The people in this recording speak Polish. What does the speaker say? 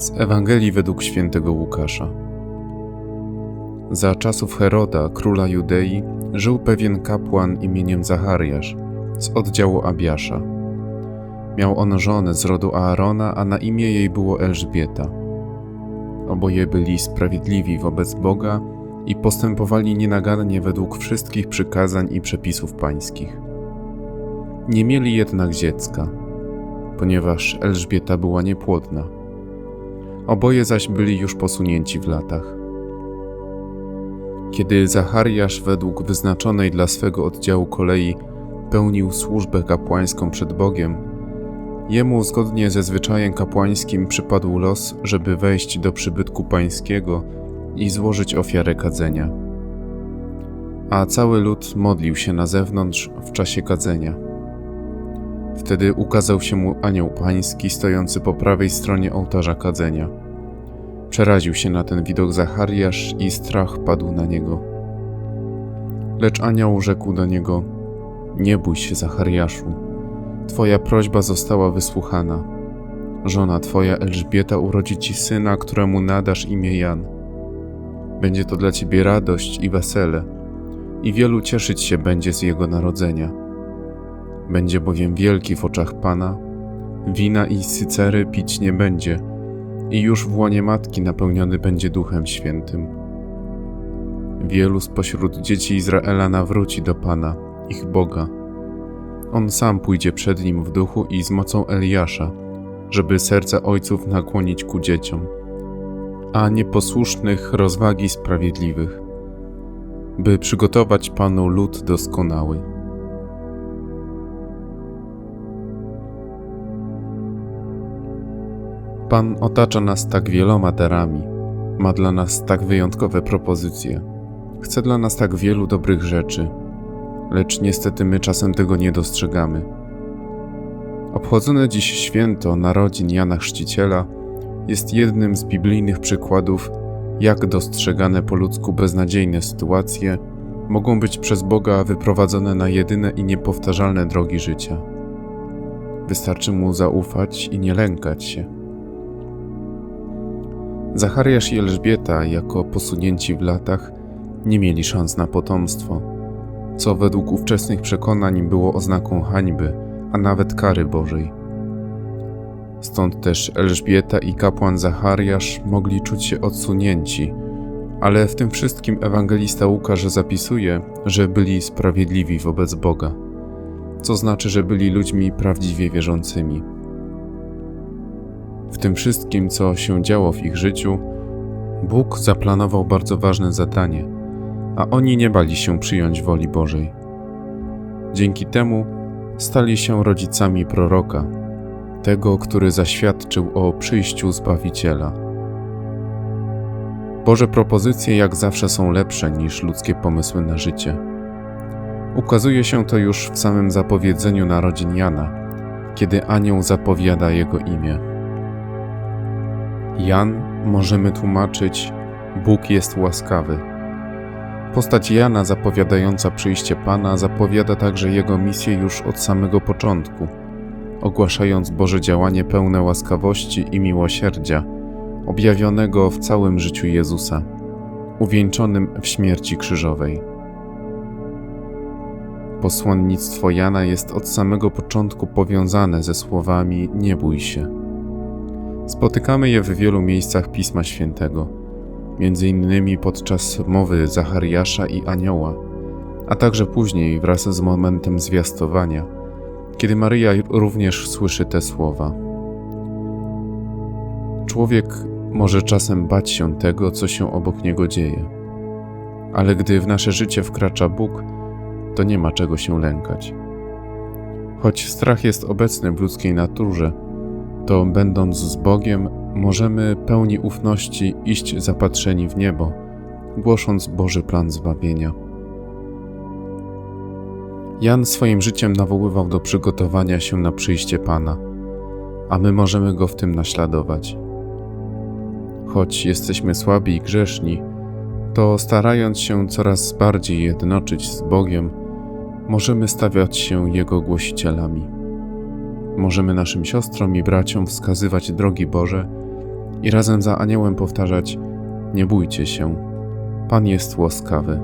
Z Ewangelii według świętego Łukasza. Za czasów Heroda, króla Judei, żył pewien kapłan imieniem Zachariasz z oddziału Abiasza. Miał on żonę z rodu Aarona, a na imię jej było Elżbieta. Oboje byli sprawiedliwi wobec Boga i postępowali nienagannie według wszystkich przykazań i przepisów pańskich. Nie mieli jednak dziecka, ponieważ Elżbieta była niepłodna. Oboje zaś byli już posunięci w latach. Kiedy Zachariasz według wyznaczonej dla swego oddziału kolei pełnił służbę kapłańską przed Bogiem, jemu zgodnie ze zwyczajem kapłańskim przypadł los, żeby wejść do przybytku pańskiego i złożyć ofiarę kadzenia. A cały lud modlił się na zewnątrz w czasie kadzenia. Wtedy ukazał się mu anioł pański stojący po prawej stronie ołtarza kadzenia. Przeraził się na ten widok Zachariasz i strach padł na niego. Lecz anioł rzekł do niego: Nie bój się, Zachariaszu. Twoja prośba została wysłuchana. Żona twoja Elżbieta urodzi ci syna, któremu nadasz imię Jan. Będzie to dla ciebie radość i wesele, i wielu cieszyć się będzie z jego narodzenia. Będzie bowiem wielki w oczach Pana, wina i sycery pić nie będzie, i już w łonie matki napełniony będzie Duchem Świętym. Wielu spośród dzieci Izraela nawróci do Pana, ich Boga. On sam pójdzie przed nim w duchu i z mocą Eliasza, żeby serca ojców nakłonić ku dzieciom, a nieposłusznych rozwagi sprawiedliwych, by przygotować Panu lud doskonały. Pan otacza nas tak wieloma darami, ma dla nas tak wyjątkowe propozycje, chce dla nas tak wielu dobrych rzeczy, lecz niestety my czasem tego nie dostrzegamy. Obchodzone dziś święto narodzin Jana Chrzciciela jest jednym z biblijnych przykładów, jak dostrzegane po ludzku beznadziejne sytuacje mogą być przez Boga wyprowadzone na jedyne i niepowtarzalne drogi życia. Wystarczy mu zaufać i nie lękać się. Zachariasz i Elżbieta, jako posunięci w latach, nie mieli szans na potomstwo, co według ówczesnych przekonań było oznaką hańby, a nawet kary Bożej. Stąd też Elżbieta i kapłan Zachariasz mogli czuć się odsunięci, ale w tym wszystkim ewangelista Łukasz zapisuje, że byli sprawiedliwi wobec Boga, co znaczy, że byli ludźmi prawdziwie wierzącymi. W tym wszystkim, co się działo w ich życiu, Bóg zaplanował bardzo ważne zadanie, a oni nie bali się przyjąć woli Bożej. Dzięki temu stali się rodzicami proroka, tego, który zaświadczył o przyjściu Zbawiciela. Boże propozycje jak zawsze są lepsze niż ludzkie pomysły na życie. Ukazuje się to już w samym zapowiedzeniu narodzin Jana, kiedy anioł zapowiada jego imię. Jan możemy tłumaczyć Bóg jest łaskawy. Postać Jana zapowiadająca przyjście Pana zapowiada także jego misję już od samego początku, ogłaszając Boże działanie pełne łaskawości i miłosierdzia, objawionego w całym życiu Jezusa, uwieńczonym w śmierci krzyżowej. Posłannictwo Jana jest od samego początku powiązane ze słowami Nie bój się. Spotykamy je w wielu miejscach Pisma Świętego, między innymi podczas mowy Zachariasza i Anioła, a także później wraz z momentem zwiastowania, kiedy Maryja również słyszy te słowa. Człowiek może czasem bać się tego, co się obok niego dzieje, ale gdy w nasze życie wkracza Bóg, to nie ma czego się lękać. Choć strach jest obecny w ludzkiej naturze, to będąc z Bogiem, możemy pełni ufności iść zapatrzeni w niebo, głosząc Boży plan zbawienia. Jan swoim życiem nawoływał do przygotowania się na przyjście Pana, a my możemy go w tym naśladować. Choć jesteśmy słabi i grzeszni, to starając się coraz bardziej jednoczyć z Bogiem, możemy stawiać się Jego głosicielami. Możemy naszym siostrom i braciom wskazywać drogi Boże i razem za aniołem powtarzać: Nie bójcie się, Pan jest łaskawy.